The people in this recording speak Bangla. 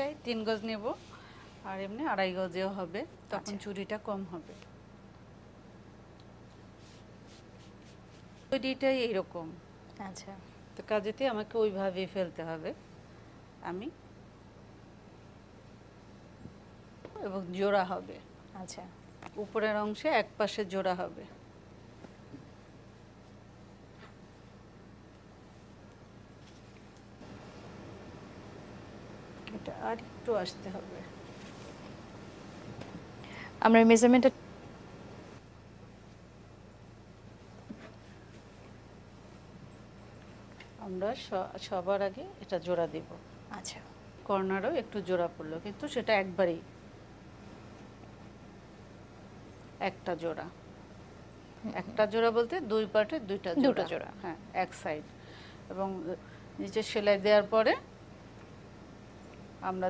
চাই তিন গজ নেব। আর এমনি আড়াই গজেও হবে তখন আচ্ছা। চুরিটা কম হবে। তৈরিটাই এইরকম। আচ্ছা। তো কাজেতে আমাকে ওইভাবেই ফেলতে হবে আমি। এবং জোড়া হবে। আচ্ছা। উপরের অংশে এক পাশে জোড়া হবে। এটা আর একটু আসতে হবে। আমরা মেজারমেন্টটা আমরা সবার আগে এটা জোড়া দিব। আচ্ছা। কর্নারও একটু জোড়া পড়ল কিন্তু সেটা একবারেই একটা জোড়া। একটা জোড়া বলতে দুই পার্টে দুইটা দুটো জোড়া। হ্যাঁ এক সাইড এবং নিচে সেলাই দেওয়ার পরে আমরা